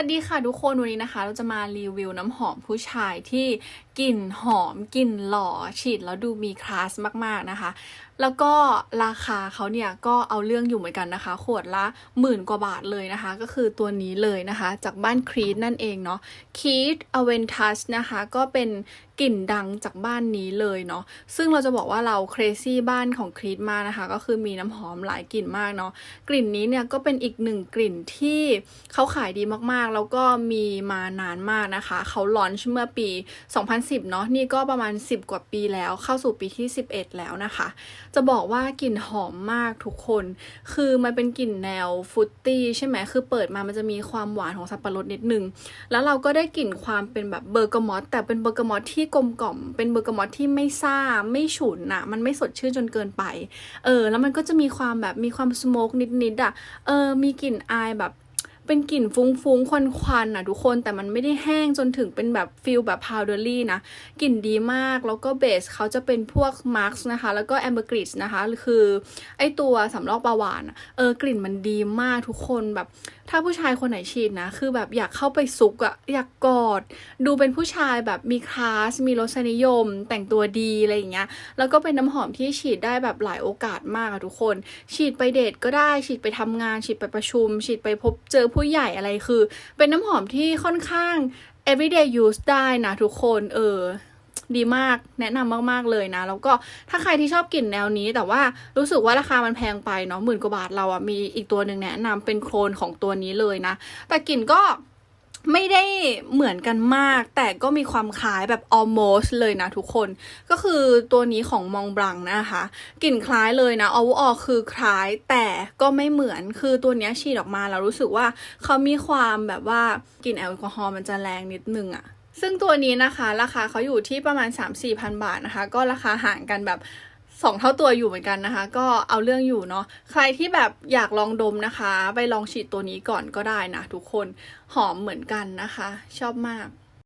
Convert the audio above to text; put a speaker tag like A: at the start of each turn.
A: วัสดีค่ะทุกคนวันนี้นะคะ เราจะมารีวิวน้ำหอมผู้ชายที่กลิ่นหอมกลิ่นหล่อฉีดแล้วดูมีคลาสมากๆนะคะ แล้วก็ราคาเขาเนี่ยก็เอาเรื่องอยู่เหมือนกันนะคะ ขวดละหมื่นกว่าบาทเลยนะคะ ก็คือตัวนี้เลยนะคะ จากบ้านครีดนั่นเองเนาะครีดอเวนทัสนะคะก็เป็นกลิ่นดังจากบ้านนี้เลยเนาะซึ่งเราจะบอกว่าเราเครซี่บ้านของครีดมากนะคะ ก็คือมีน้ำหอมหลายกลิ่นมากเนาะกลิ่นนี้เนี่ยก็เป็นอีกหนึ่งกลิ่นที่เขาขายดีมากๆ แล้วก็มีมานานมากนะคะ เขาลอนช์เมื่อปี 2010 เนาะนี่ก็ประมาณ 10 กว่าปีแล้วเข้าสู่ปีที่ 11 แล้วนะคะจะบอกว่ากลิ่นหอมมากทุกคน คือมันเป็นกลิ่นแนวฟุตตี้ใช่ไหมคือเปิดมามันจะมีความหวานของสับปะรดนิดนึง แล้วเราก็ได้กลิ่นความเป็นแบบเบอร์กมอตแต่เป็นเบอร์กมอตที่กลมกล่อม เป็นเบอร์กมอตที่ไม่ซ่าไม่ฉุนอะมันไม่สดชื่นจนเกินไป เออ แล้วมันก็จะมีความแบบมีความสโมกนิดๆอะเออ มีกลิ่นอายแบบ เป็นกลิ่นฟุ้งๆ ควันๆน่ะทุกคนแต่มันไม่ได้แห้งจนถึงเป็นแบบฟิลแบบพาวเดอรี่นะ กลิ่นดีมากแล้วก็เบสเขาจะเป็นพวกมาร์กนะคะ แล้วก็แอมเบอร์กริสนะคะ คือไอตัวสำลอกปลาหวานอะเออกลิ่นมันดีมากทุกคนแบบ ถ้าผู้ชายคนไหนฉีดนะ คือแบบอยากเข้าไปซุกอะอยากกอด ดูเป็นผู้ชายแบบมีคลาส มีรสนิยม แต่งตัวดีอะไรอย่างเงี้ยแล้วก็เป็นน้ำหอมที่ฉีดได้แบบหลายโอกาสมากอะทุกคน ฉีดไปเดทก็ได้ฉีดไปทำงาน ฉีดไปประชุม ฉีดไปพบเจอผูู้้ใหญ่อะไรคือ เป็นน้ำหอมที่ค่อนข้าง everyday use ได้นะทุกคนเออดีมากแนะนำมาก ๆ เลยนะ แล้วก็ถ้าใครที่ชอบกลิ่นแนวนี้ แต่ว่ารู้สึกว่าราคามันแพงไปเนาะหมื่นกว่าบาทเราอะมีอีกตัวหนึ่งแนะนำเป็นโคลนของตัวนี้เลยนะ แต่กลิ่นก็ ไม่ได้เหมือนกันมาก แต่ก็มีความคล้ายแบบ almost เลยนะทุกคน ก็คือตัวนี้ของมองบลังนะคะ กลิ่นคล้ายเลยนะ overall คือคล้ายแต่ก็ไม่เหมือน คือตัวนี้ฉีดออกมาแล้วรู้สึกว่าเขามีความแบบว่ากลิ่นแอลกอฮอล์มันจะแรงนิดนึงอะซึ่งตัวนี้นะคะ ราคาเขาอยู่ที่ประมาณ 3-4พันบาทนะคะ ก็ราคาห่างกันแบบ สองเท่าตัวอยู่เหมือนกันนะคะ ก็เอาเรื่องอยู่เนาะใครที่แบบอยากลองดมนะคะ ไปลองฉีดตัวนี้ก่อนก็ได้นะทุกคนหอมเหมือนกันนะคะ ชอบมาก